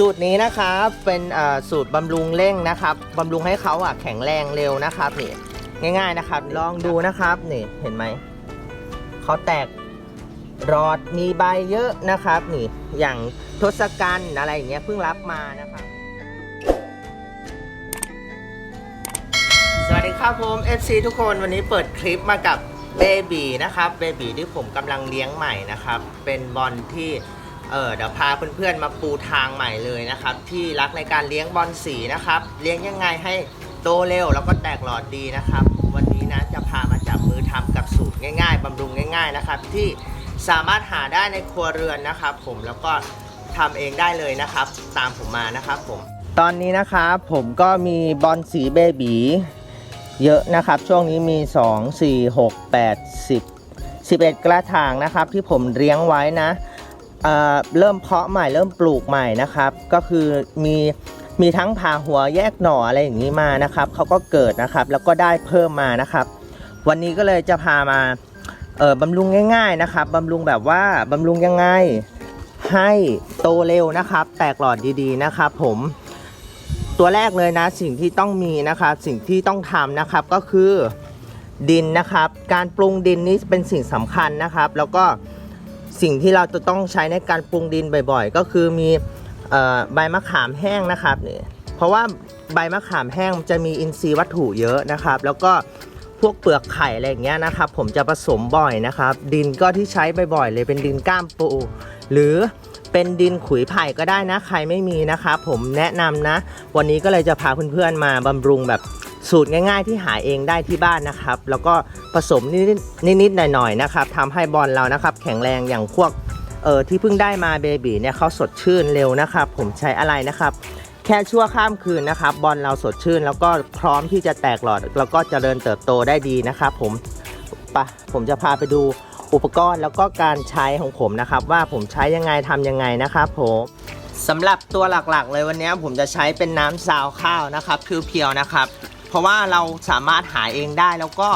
สูตรนี้นะครับเป็นสูตรบำรุงเร่งนะครับบำรุงให้เขาอะแข็งแรงเร็วนะครับนี่ง่าย ๆนะครับ ลองดูนะครับนี่เห็นไหมเขาแตกรอดมีใบเยอะนะครับนี่อย่างทศกัณฐ์อะไรอย่างเงี้ยเพิ่งรับมานะครับสวัสดีครับผม FC ทุกคนวันนี้เปิดคลิปมากับเบบีนะครับเบบีที่ผมกำลังเลี้ยงใหม่นะครับ เป็นบอลที่ เออเดี๋ยวพาเพื่อนๆมาปูทางใหม่เลยนะครับ ที่รักในการเลี้ยงบอลสีนะครับ เลี้ยงยังไงให้โตเร็วแล้วก็แตกหลอดดีนะครับ วันนี้นะจะพามาจับมือทำกับสูตรง่าย ๆบำรุงง่าย ๆนะครับ ที่สามารถหาได้ในครัวเรือนนะครับ ผมแล้วก็ทำเองได้เลยนะครับ ตามผมมานะครับผมตอนนี้นะครับผมก็มีบอลสีเบบีเยอะนะครับ ช่วงนี้มี 2 4 6 8 10 11 กระถางนะครับ ที่ผมเลี้ยงไว้นะ เเริ่มเพาะใหม่เริ่มปลูกใหม่นะครับ ก็คือมีมีทั้งผ่าหัวแยกหน่ออะไรอย่างนี้มานะครับเขาก็เกิดนะครับ แล้วก็ได้เพิ่มมานะครับ วันนี้ก็เลยจะพามาเออบำรุงง่าย ๆนะครับบำรุงแบบว่าบำรุงยังไงให้โตเร็วนะครับ แตกหลอดดีๆนะครับ ผมตัวแรกเลยนะสิ่งที่ต้องมีนะครับ สิ่งที่ต้องทำนะครับก็คือดินนะครับ การปรุงดินนี้เป็นสิ่งสำคัญนะครับ แล้วก็ สิ่งที่เราจะต้องใช้ในการปรุงดินบ่อยๆ ก็คือมีออใบมะขามแห้งนะครับนี่เพราะว่าใบมะขามแห้งจะมีอินทรีย์วัตถุเยอะนะครับ แล้วก็พวกเปลือกไข่อะไรอย่างเงี้ยนะครับผมจะผสมบ่อยนะครับ ดินก็ที่ใช้บ่อยๆเลยเป็นดินก้ามปู หรือเป็นดินขุยไผ่ก็ได้นะใครไม่มีนะครับผมแนะนำนะ วันนี้ก็เลยจะพาเพื่อนๆมาบำรุงแบบ สูตรง่ายๆที่หาเองได้ที่บ้านนะครับ แล้วก็ผสมนิดๆหน่อยๆนะครับทำให้บอลเรานะครับ แข็งแรงอย่างพวกเออที่เพิ่งได้มาเบบีเนี่ยเขาสดชื่นเร็วนะครับ ผมใช้อะไรนะครับ แค่ชั่วข้ามคืนนะครับ บอลเราสดชื่น แล้วก็พร้อมที่จะแตกหลอด แล้วก็จเจริญเติบโตได้ดีนะครับ ผมปะผมจะพาไปดูอุปกรณ์แล้วก็การใช้ของผมนะครับ ว่าผมใช้ยังไงทำยังไงนะครับผมสำหรับตัวหลักๆ เลยวันนี้ผมจะใช้เป็นน้ำซาวข้าวนะครับเพียวๆนะครับ เพราะว่าเราสามารถหาเองได้แล้วก็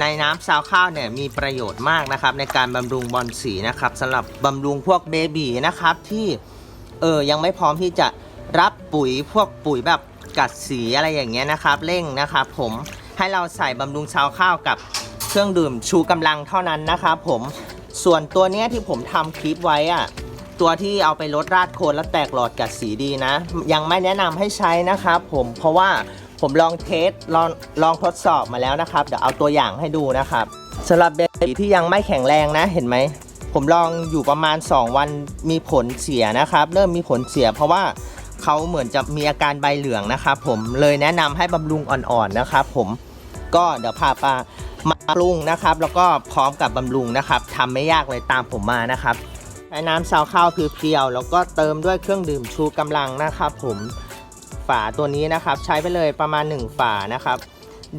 ในน้ำซาวข้าวเนี่ยมีประโยชน์มากนะครับ ในการบำรุงบอลสีนะครับสำหรับบำรุงพวกเบบีนะครับที่เออยังไม่พร้อมที่จะรับปุ๋ยพวกปุ๋ยแบบกัดสีอะไรอย่างเงี้ยนะครับเร่งนะครับผมให้เราใส่บำรุงซาวข้าวกับเครื่องดื่มชูกำลังเท่านั้นนะครับผมส่วนตัวเนี้ยที่ผมทำคลิปไว้อะตัวที่เอาไปลดราดโคนแล้วแตกหลอดกัดสีดีนะ ยังไม่แนะนำให้ใช้นะครับผมเพราะว่า ผมลองเทสลองลองทดสอบมาแล้วนะครับ เดี๋ยวเอาตัวอย่างให้ดูนะครับสำหรับเบบีที่ยังไม่แข็งแรงนะเห็นไหม ผมลองอยู่ประมาณ 2 วันมีผลเสียนะครับ เริ่มมีผลเสียเพราะว่าเขาเหมือนจะมีอาการใบเหลืองนะครับผมเลยแนะนำให้บำรุงอ่อนๆนะครับผมก็เดี๋ยวพาปามาปรุงนะครับ แล้วก็พร้อมกับบำรุงนะครับทำไม่ยากเลยตามผมมานะครับใช้น้ำซาวข้าวเพียวๆแล้วก็เติมด้วยเครื่องดื่มชูกำลังนะครับผม ฝาตัวนี้นะครับ ใช้ไปเลยประมาณ 1 ฝานะครับ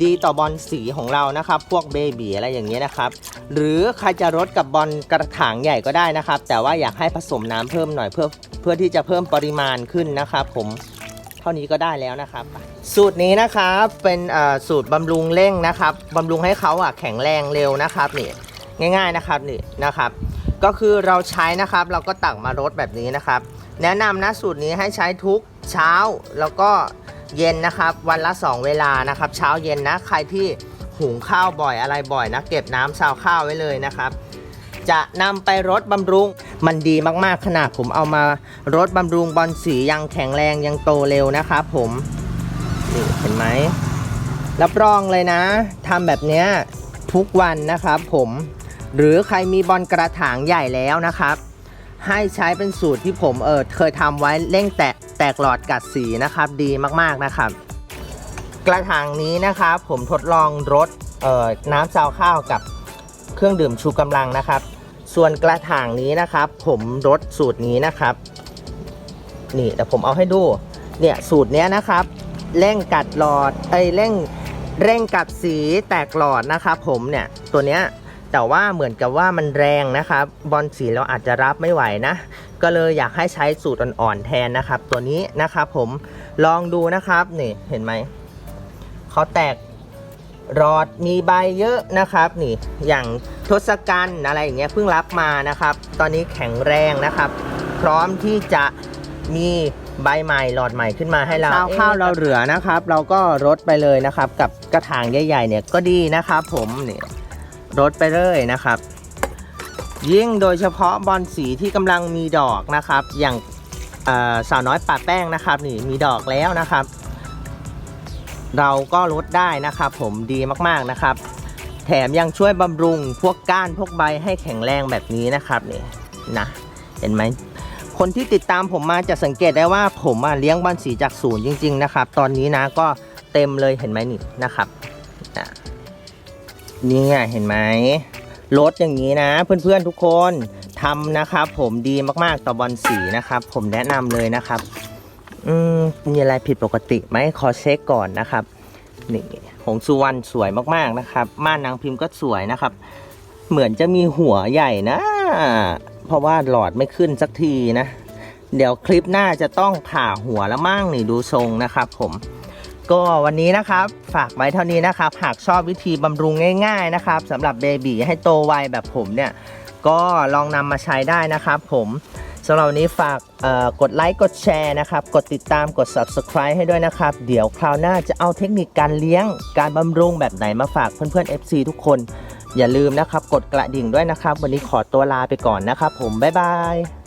ดีต่อบอลสีของเรานะครับ พวกเบบีอะไรอย่างเงี้ยนะครับ หรือใครจะรดกับบอลกระถางใหญ่ก็ได้นะครับ แต่ว่าอยากให้ผสมน้ำเพิ่มหน่อยเพื่อเพื่อที่จะเพิ่มปริมาณขึ้นนะครับผมเท่านี้ก็ได้แล้วนะครับ สูตรนี้นะครับเป็นสูตรบำรุงเร่งนะครับบำรุงให้เขาอะแข็งแรงเร็วนะครับนี่ง่าย ๆนะครับนี่นะครับ ก็คือเราใช้นะครับเราก็ตักมารดแบบนี้นะครับ แนะนำนะสูตรนี้ให้ใช้ทุก เช้าแล้วก็เย็นนะครับ วันละ 2 เวลานะครับ เช้าเย็นนะใครที่หุงข้าวบ่อยอะไรบ่อยนะ เก็บน้ำซาวข้าวไว้เลยนะครับ จะนำไปรดบำรุงมันดีมากๆขนาดผมเอามารดบำรุงบอลสียังแข็งแรงยังโตเร็วนะครับผมนี่เห็นไหมรับรองเลยนะทำแบบเนี้ยทุกวันนะครับผมหรือใครมีบอลกระถางใหญ่แล้วนะครับ ให้ใช้เป็นสูตรที่ผมเออเคยทำไว้เร่งแตกแตกหลอดกัดสีนะครับดีมากๆนะครับ กระถางนี้นะครับผมทดลองรดเอ่อน้ำซาวข้าวกับเครื่องดื่มชูกำลังนะครับ ส่วนกระถางนี้นะครับ ผมรดสูตรนี้นะครับ นี่แต่ผมเอาให้ดูเนี่ยสูตรเนี้ยนะครับเร่งกัดหลอดเอ้ยเร่งเร่งกัดสีแตกหลอดนะครับ ผมเนี่ยตัวเนี้ย แต่ว่าเหมือนกับว่ามันแรงนะครับ บอลสีเราอาจจะรับไม่ไหวนะ ก็เลยอยากให้ใช้สูตรอ่อนๆแทนนะครับ ตัวนี้นะครับผมลองดูนะครับนี่เห็นไหมเขาแตกรอดมีใบเยอะนะครับ นี่อย่างทศกัณฐ์อะไรอย่างเงี้ยเพิ่งรับมานะครับ ตอนนี้แข็งแรงนะครับ พร้อมที่จะมีใบใหม่หลอดใหม่ขึ้นมาให้เราข้าวข้าวเราเหลือนะครับ เราก็รดไปเลยนะครับ กับกระถางใหญ่ๆเนี่ยก็ดีนะครับ ผมนี่ รดไปเลยนะครับ ยิ่งโดยเฉพาะบอลสีที่กำลังมีดอกนะครับ อย่างสาวน้อยป่าแป้งนะครับนี่มีดอกแล้วนะครับ เราก็ลดได้นะครับ ผมดีมากๆนะครับ แถมยังช่วยบำรุงพวกก้านพวกใบให้แข็งแรงแบบนี้นะครับนี่นะเห็นไหมคนที่ติดตามผมมาจะสังเกตได้ว่าผมเลี้ยงบอลสีจากศูนย์จริง ๆ นะครับ ตอนนี้นะก็เต็มเลยเห็นไหมนี่นะครับ นี่เห็นไหมรถอย่างนี้นะเพื่อนๆทุกคนทำนะครับผมดีมากๆต่อบอลสีนะครับ ผมแนะนำเลยนะครับ อืมมีอะไรผิดปกติไหมขอเช็คก่อนนะครับนี่หงสุวรรณสวยมากๆนะครับ ม่านนางพิมพ์ก็สวยนะครับ เหมือนจะมีหัวใหญ่นะ เพราะว่าหลอดไม่ขึ้นสักทีนะ เดี๋ยวคลิปหน้าจะต้องผ่าหัวแล้วมั่งนี่ดูทรงนะครับ ผม ก็วันนี้นะครับฝากไว้เท่านี้นะครับ หากชอบวิธีบำรุงง่าย ๆนะครับสำหรับเบบีให้โตไวแบบผมเนี่ยก็ลองนำมาใช้ได้นะครับผมสำหรับวันนี้ฝากกดไลค์กดแชร์นะครับ กดติดตามกด subscribe ให้ด้วยนะครับ เดี๋ยวคราวหน้าจะเอาเทคนิคการเลี้ยงการบำรุงแบบไหนมาฝากเพื่อนๆ FC ทุกคน อย่าลืมนะครับ กดกระดิ่งด้วยนะครับ วันนี้ขอตัวลาไปก่อนนะครับผม บ๊ายบาย